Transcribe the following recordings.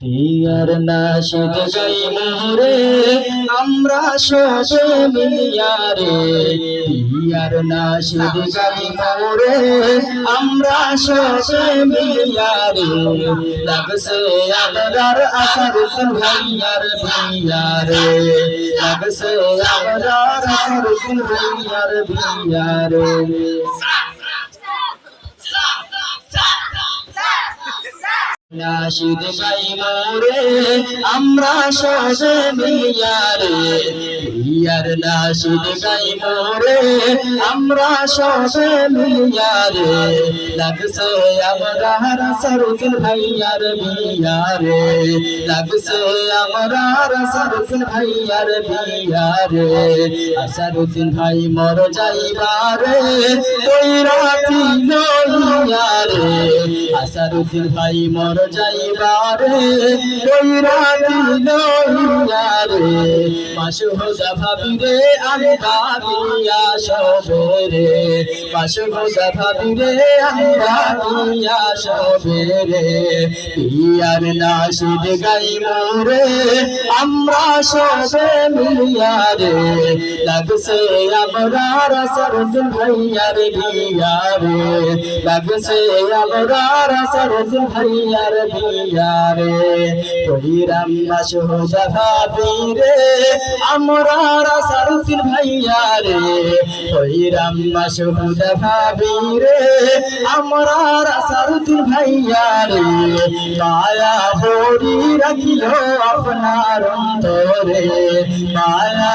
টিয়ার নাশিদ গাই মোরে, আমরা সবে মিলিয়া রে টিয়ার নাশিদ গাই মোরে, আমরা সবে মিলিয়া রে লাগছে আমরার আসার ভাইয়ার বিয়া রে লাগছে আমরার আসার ভাইয়ার বিয়া নাশিদ গাই মোরে, আমরা সবে মিলিয়া রে ইয়ার নাশিদ গাই মোরে, আমরা সবে মিলিয়া রে লাগছে আমরা সরফিল ভাইয়ার বিয়া রে লাগছে আমরা সরফিল ভাইয়ার বিয়া রে সরফিল ভাই মর যাইবারে, ওই রাতি নইয়া রে আসারুদ্দিন ভাই মর যাইবারে ওই রাতি নইয়া রে মাসু হোজা ভাবি রে আমি ভাবিয়া সবে রে মাসু হোজা ভাবি আমরা সবে মিলিয়া রে। লাগছে আমরা সরদিন ভাইয়ার বিয়া লাগছে আমরা সরদিন ভাইয়ার বিয়া রে মাসুদা ভাবি রে ভাবি রে আমরা সরদিন ভাইয়া রে আপনার মায়া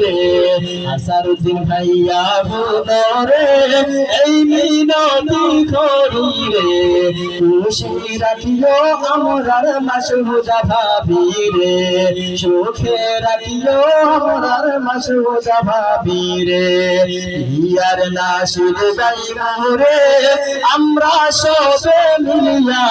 রে আসারুদ্দিন ভাইয়া রে এই মিনতি করি রে খুশি রাখিও আমরার মাসুদা ভাবি রে সুখে রাখিও আমরার মাসুদা ভাবি রে ইয়ার নাসির গাই মোরে আমরা সবে মিলিয়া